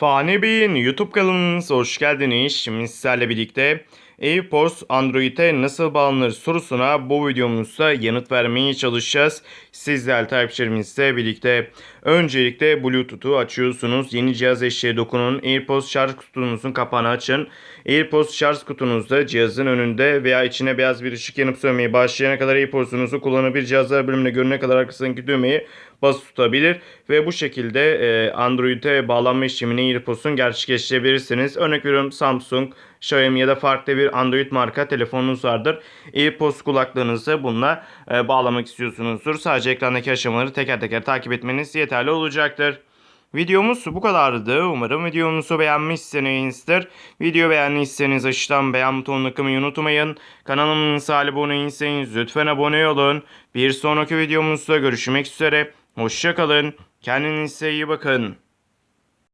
Fani Bey'in YouTube kanalınıza hoş geldiniz. Şimdi sizlerle birlikte AirPods Android'e nasıl bağlanır sorusuna bu videomuzda yanıt vermeye çalışacağız. Sizler takipçilerimizle birlikte öncelikle Bluetooth'u açıyorsunuz. Yeni cihaz eşeğe dokunun. AirPods şarj kutunuzun kapağını açın. AirPods şarj kutunuzda cihazın önünde veya içine beyaz bir ışık yanıp sönmeye başlayana kadar AirPods'unuzu kullanabilir cihazlar bölümüne görüne kadar arkasındaki düğmeyi basılı tutabilir ve bu şekilde e, Android'e bağlanma işlemini AirPods'un gerçekleştirebilirsiniz. Örnek veriyorum Samsung, Xiaomi ya da farklı bir Android marka telefonunuz vardır. AirPods kulaklığınızı bununla e, bağlamak istiyorsunuzdur. Sadece ekrandaki aşamaları teker teker takip etmeniz yeterli olacaktır. Videomuz bu kadardı. Umarım videomuzu beğenmişsinizdir. Video beğendiyseniz aşağıdan beğen butonuna tıklamayı unutmayın. Kanalımıza abone değilseniz lütfen abone olun. Bir sonraki videomuzda görüşmek üzere. Hoşçakalın. Kendinize iyi bakın.